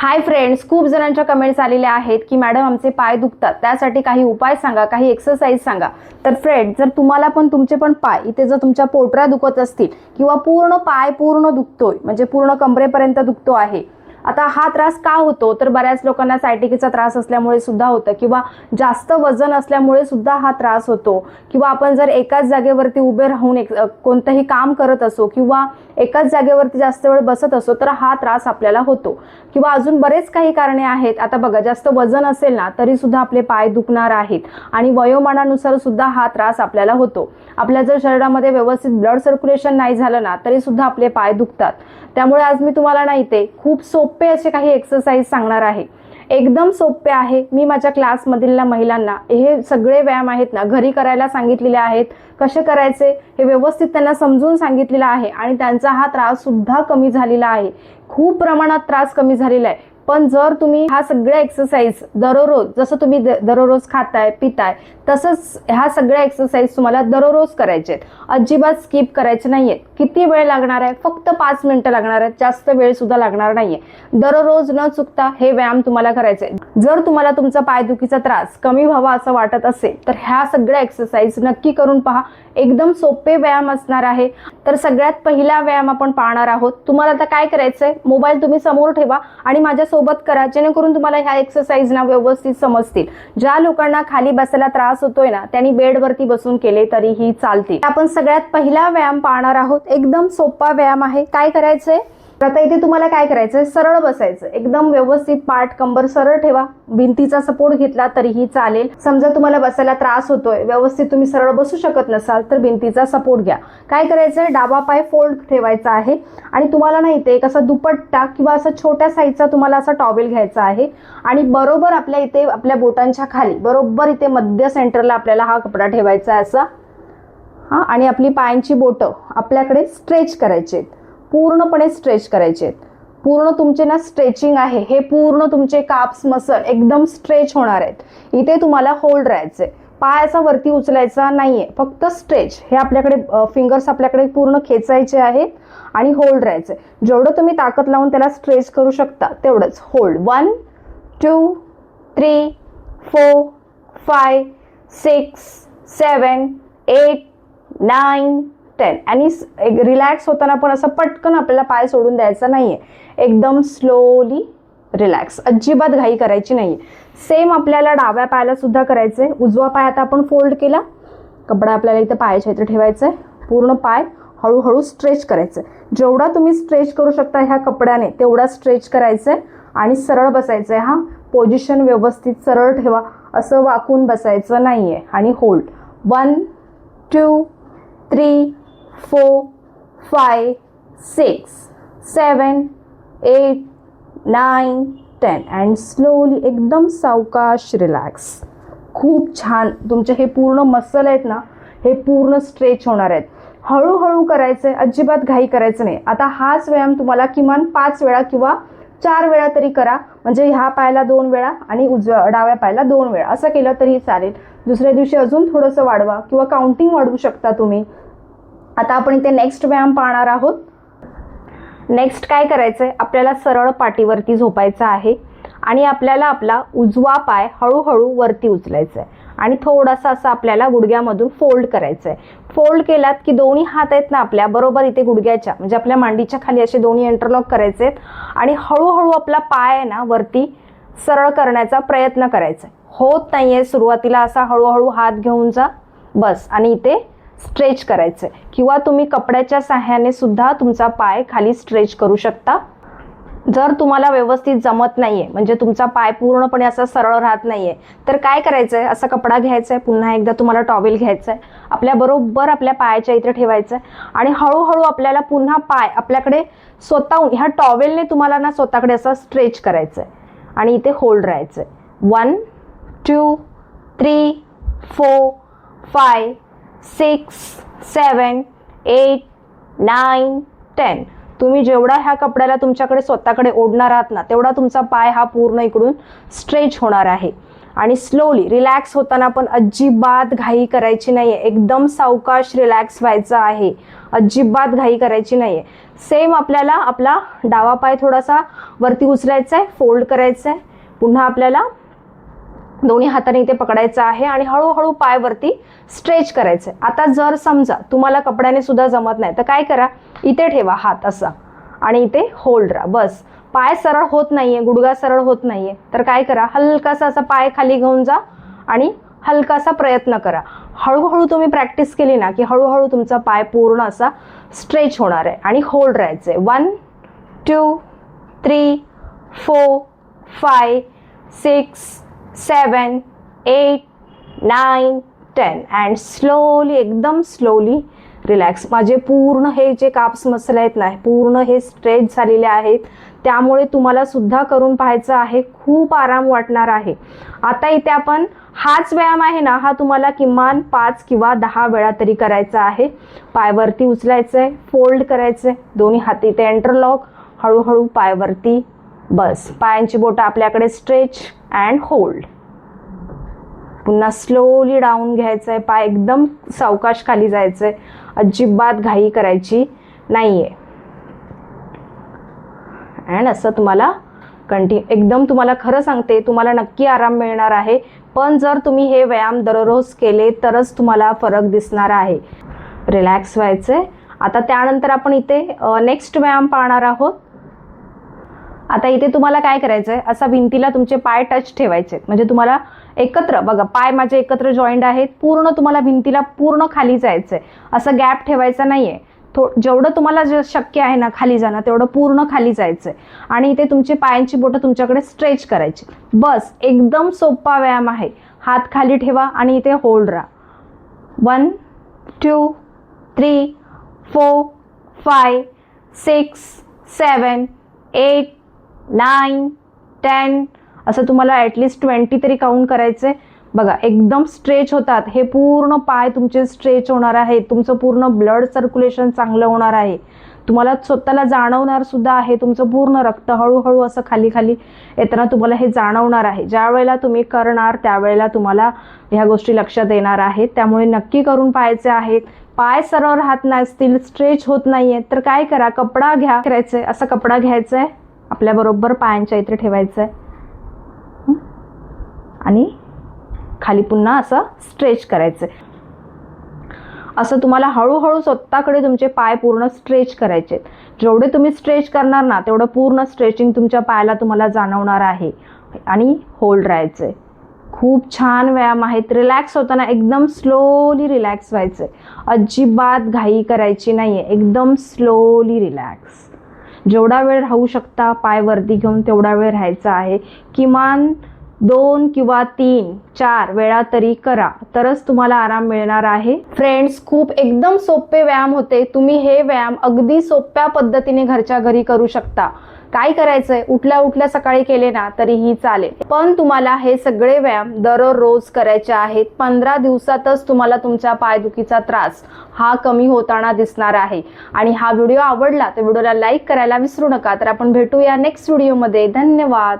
Hi friends खूप जणांच्या comments आलेल्या आहेत की मॅडम आमचे पाय दुखतात. त्यासाठी काही उपाय सांगा काही एक्सरसाइज सांगा. तर फ्रेंड जर तुम्हाला पण तुमचे पण पाय इथे जर तुमच्या पोटऱ्या दुखत असतील किंवा पूर्ण पाय पूर्ण दुखतोय म्हणजे पूर्ण कमरेपर्यंत दुखतो आहे आता हा त्रास का होतो? तर बऱ्याच लोकांना सायटिकीचा त्रास असल्यामुळे सुद्धा होतं. किंवा जास्त वजन असल्यामुळे सुद्धा हा त्रास होतो. किंवा आपण जर एकाच जागेवरती उभे राहून एक कोणतंही काम करत असो किंवा एकाच जागेवरती जास्त वेळ बसत असो तर हा त्रास आपल्याला होतो. किंवा अजून बरेच काही कारणे आहेत. आता बघा जास्त वजन असेल ना तरी सुद्धा आपले पाय दुखणार आहेत. आणि वयोमानानुसार सुद्धा हा त्रास आपल्याला होतो. आपल्या जर शरीरामध्ये व्यवस्थित ब्लड सर्क्युलेशन नाही झालं ना तरी सुद्धा आपले पाय दुखतात. त्यामुळे आज मी तुम्हाला नाही ते खूप सोपं असे काही एक्सरसाइज सांगणार आहे. एकदम सोपे आहे. मी माझ्या क्लासमधील महिलांना हे सगळे व्यायाम आहेत ना घरी करायला सांगितलेले आहेत. कसे करायचे? हे व्यवस्थित त्यांना समजून सांगितलेलं आहे. आणि त्यांचा हा त्रास सुद्धा कमी झालेला आहे. खूप प्रमाणात त्रास कमी झालेला आहे. पण जर तुम्ही हा सगळ्या एक्सरसाइज दररोज जसं तुम्ही द- दररोज खाताय पिताय तसंच ह्या सगळ्या एक्सरसाइज तुम्हाला दररोज करायचे आहेत. अजिबात स्किप करायचे नाही आहेत किती वेळ लागणार आहे? फक्त पाच मिनटं लागणार आहेत. जास्त वेळ सुद्धा लागणार नाहीये. दररोज न चुकता हे व्यायाम तुम्हाला करायचे जर तुम्हाला तुमचा पायदुखीचा त्रास कमी व्हावा असं वाटत असेल तर ह्या सगळ्या एक्सरसाइज नक्की करून पहा. एकदम सोपे व्यायाम असणार आहे. तर सगळ्यात पहिला व्यायाम आपण पाहणार आहोत. तुम्हाला आता काय करायचंय? मोबाईल तुम्ही समोर ठेवा आणि सोबत करा जेणेकरून तुम्हाला ह्या एक्सरसाइज ना व्यवस्थित समजतील. ज्या लोकांना खाली बसायला त्रास होतोय ना त्यांनी बेडवरती बसून केले तरीही चालतील. आपण सगळ्यात पहिला व्यायाम पाहणार आहोत. एकदम सोपा व्यायाम आहे. काय करायचंय? आता इथे तुम्हाला काय करायचंय? सरळ बसायचं. एकदम व्यवस्थित पाठ कंबर सरळ ठेवा. भिंतीचा सपोर्ट घेतला तरीही चालेल. समजा तुम्हाला बसायला त्रास होतोय व्यवस्थित तुम्ही सरळ बसू शकत नसाल तर भिंतीचा सपोर्ट घ्या. काय करायचंय? डावा पाय फोल्ड ठेवायचा आहे. आणि तुम्हाला नाही इथे एक असा दुपट्टा किंवा असा छोट्या साईजचा तुम्हाला असा टॉवेल घ्यायचा आहे. आणि बरोबर आपल्या इथे आपल्या बोटांच्या खाली बरोबर इथे मध्य सेंटरला आपल्याला हा कपडा ठेवायचा आहे असा. हा आणि आपली पायांची बोटं आपल्याकडे स्ट्रेच करायची आहेत. पूर्णपणे स्ट्रेच करायचे आहेत. पूर्ण तुमचे ना स्ट्रेचिंग आहे हे पूर्ण तुमचे काप्स मसल एकदम स्ट्रेच होणार आहेत. इथे तुम्हाला होल्ड राहायचे पाय असा वरती उचलायचा नाहीये फक्त स्ट्रेच. हे आपल्याकडे फिंगर्स आपल्याकडे पूर्ण खेचायचे आहेत आणि होल्ड राहायचे जेवढं तुम्ही ताकद लावून त्याला स्ट्रेच करू शकता तेवढंच. Hold. One two three four five six seven eight nine ten. आणि रिलॅक्स होताना पण असं पटकन आपल्याला पाय सोडून द्यायचा आहे एकदम स्लोली रिलॅक्स अजिबात घाई करायची नाही सेम आपल्याला डाव्या पायाला सुद्धा करायचं आहे उजवा पाय आता आपण फोल्ड केला. कपडा आपल्याला इथे पायाच्या इथे ठेवायचा आहे पूर्ण पाय हळूहळू स्ट्रेच करायचं जेवढा तुम्ही स्ट्रेच करू शकता ह्या कपड्याने तेवढा स्ट्रेच करायचं आहे आणि सरळ बसायचं आहे हा. पोझिशन व्यवस्थित सरळ ठेवा. असं वाकून बसायचं नाही आहे आणि hold one two three four five six seven eight nine ten and slowly एकदम सावकाश रिलॅक्स खूप छान. तुमचे हे पूर्ण मसल आहेत ना हे पूर्ण स्ट्रेच होणार आहेत. हळूहळू करायचं आहे अजिबात घाई करायचं नाही. आता हाच व्यायाम तुम्हाला किमान पाच वेळा किंवा चार वेळा तरी करा. म्हणजे ह्या पायाला दोन वेळा आणि उजव्या डाव्या पायाला दोन वेळा. असं केलं तरी चालेल. दुसऱ्या दिवशी अजून थोडंसं वाढवा किंवा काउंटिंग वाढवू शकता तुम्ही. आता आपण इथे नेक्स्ट व्यायाम पाहणार आहोत. नेक्स्ट काय करायचं आहे आपल्याला सरळ पाठीवरती झोपायचं आहे आणि आपल्याला आपला उजवा पाय हळूहळू वरती उचलायचा आहे आणि थोडासा असं आपल्याला गुडघ्यामधून फोल्ड करायचं आहे फोल्ड केलात की दोन्ही हात आहेत ना आपल्या बरोबर इथे गुडघ्याच्या म्हणजे आपल्या मांडीच्या खाली असे दोन्ही इंटरलॉक करायचे आहेत. आणि हळूहळू आपला पाय आहे ना वरती सरळ करण्याचा प्रयत्न करायचा आहे होत नाही आहे सुरुवातीला असा हळूहळू हात घेऊन जा. बस. आणि इथे स्ट्रेच करायचं आहे किंवा तुम्ही कपड्याच्या साह्याने सुद्धा तुमचा पाय खाली स्ट्रेच करू शकता. जर तुम्हाला व्यवस्थित जमत नाही आहे म्हणजे तुमचा पाय पूर्णपणे असा सरळ राहत नाही आहे तर काय करायचं आहे असा कपडा घ्यायचा आहे पुन्हा एकदा तुम्हाला टॉवेल घ्यायचा आहे आपल्या बरोबर आपल्या पायाच्या इथे ठेवायचं आहे आणि हळूहळू आपल्याला पुन्हा पाय आपल्याकडे स्वतःहून ह्या टॉवेलने तुम्हाला ना स्वतःकडे असा स्ट्रेच करायचं आहे आणि इथे होल्ड राहायचं आहे one two three four five six seven eight nine ten. तुम्ही जेवढा ह्या कपड्याला तुमच्याकडे स्वतःकडे ओढणार आहात ना तेवढा तुमचा पाय हा पूर्ण इकडून स्ट्रेच होणार आहे. आणि स्लोली रिलॅक्स होताना पण अजिबात घाई करायची नाही आहे एकदम सावकाश रिलॅक्स व्हायचं आहे. अजिबात घाई करायची नाही आहे सेम आपल्याला आपला डावा पाय थोडासा वरती उचलायचा आहे फोल्ड करायचा आहे पुन्हा आपल्याला दोन्ही हाताने इथे पकडायचं आहे आणि हळूहळू पाय वरती स्ट्रेच करायचं आहे आता जर समजा तुम्हाला कपड्याने सुद्धा जमत नाही तर काय करा? इथे ठेवा हात असा आणि इथे होल्ड राहा. बस. पाय सरळ होत नाहीये गुडगा सरळ होत नाहीये तर काय करा? हलकासा असा पाय खाली घेऊन जा आणि हलकासा प्रयत्न करा. हळूहळू तुम्ही प्रॅक्टिस केली ना की हळूहळू तुमचा पाय पूर्ण असा स्ट्रेच होणार आहे आणि होल्ड राहायचं आहे one two three four five six seven eight nine ten. And slowly एकदम स्लोली रिलॅक्स माझे पूर्ण हे जे काप्स मसल आहेत ना पूर्ण हे स्ट्रेच झालेले आहेत. त्यामुळे तुम्हाला सुद्धा करून पाहायचं आहे. खूप आराम वाटणार आहे. आता इथे आपण हाच व्यायाम आहे ना हा तुम्हाला किमान पाच किंवा दहा वेळा तरी करायचा आहे. पायवरती उचलायचं आहे फोल्ड करायचं आहे दोन्ही हाती इथे एंटरलॉक हळूहळू पायवरती बस. पायांची बोटं आपल्याकडे स्ट्रेच अँड होल्ड. पुन्हा स्लोली डाऊन घ्यायचं आहे पाय एकदम सावकाश खाली जायचं आहे अजिबात घाई करायची नाही आहे अँड असं तुम्हाला कंटिन्यू एकदम तुम्हाला खरं सांगते तुम्हाला नक्की आराम मिळणार आहे. पण जर तुम्ही हे व्यायाम दररोज केले तरच तुम्हाला फरक दिसणार आहे. रिलॅक्स व्हायचं आहे आता त्यानंतर आपण इथे नेक्स्ट व्यायाम पाहणार आहोत. आता इथे तुम्हाला काय करायचं आहे असा भिंतीला तुमचे पाय टच ठेवायचे आहेत. म्हणजे तुम्हाला एकत्र बघा पाय माझे एकत्र जॉईंट आहेत पूर्ण तुम्हाला भिंतीला पूर्ण खाली जायचं आहे असं गॅप ठेवायचा नाही आहे थो जेवढं तुम्हाला जे शक्य आहे ना खाली जाणं तेवढं पूर्ण खाली जायचं आहे आणि इथे तुमची पायांची बोटं तुमच्याकडे स्ट्रेच करायची. बस एकदम सोपा व्यायाम आहे. हात खाली ठेवा आणि इथे होल्ड राहा. One two three four five six seven eight nine ten असं तुम्हाला ॲटलिस्ट ट्वेंटी तरी काउंट करायचं आहे बघा एकदम स्ट्रेच होतात. हे पूर्ण पाय तुमचे स्ट्रेच होणार आहेत तुमचं पूर्ण ब्लड सर्क्युलेशन चांगलं होणार आहे. तुम्हाला स्वतःला जाणवणार सुद्धा आहे तुमचं पूर्ण रक्त हळूहळू असं खाली खाली येताना तुम्हाला हे जाणवणार आहे. ज्या वेळेला तुम्ही करणार त्यावेळेला तुम्हाला ह्या गोष्टी लक्षात येणार आहेत. त्यामुळे नक्की करून पाहायचे आहेत. पाय सरळ राहत नसतील स्ट्रेच होत नाहीये तर काय करा कपडा घ्या. करायचंय. असा कपडा घ्यायचा आहे आपल्याबरोबर पायांच्या इथे ठेवायचं आहे आणि खाली पुन्हा असं स्ट्रेच करायचं आहे असं तुम्हाला हळूहळू स्वतःकडे तुमचे पाय पूर्ण स्ट्रेच करायचे. जेवढे तुम्ही स्ट्रेच करणार ना तेवढं पूर्ण स्ट्रेचिंग तुमच्या पायाला तुम्हाला जाणवणार आहे. आणि होल्ड राहायचं आहे खूप छान व्यायाम आहेत रिलॅक्स होताना एकदम स्लोली रिलॅक्स व्हायचं आहे अजिबात घाई करायची नाही आहे एकदम स्लोली रिलॅक्स. जेवढा वेळ राहू शकता पाय वरती घेऊन तेवढा वेळ राहायचा आहे. किमान दोन किंवा तीन चार वेळा तरी करा. तरच तुम्हाला आराम मिळणार आहे. फ्रेंड्स खूप एकदम सोपे व्यायाम होते. तुम्ही हे व्यायाम अगदी सोप्या पद्धतीने घरच्या घरी करू शकता. काय करायचंय? उठल्या उठल्या सकाळी केले ना तरीही चालेल. पण तुम्हाला हे सगळे व्यायाम दररोज करायचे आहेत. पंधरा दिवसातच तुम्हाला तुमच्या पायदुखीचा त्रास हा कमी होताना दिसणार आहे. आणि हा व्हिडिओ आवडला तर व्हिडिओला लाईक करायला विसरू नका. तर आपण भेटूया नेक्स्ट व्हिडिओमध्ये धन्यवाद.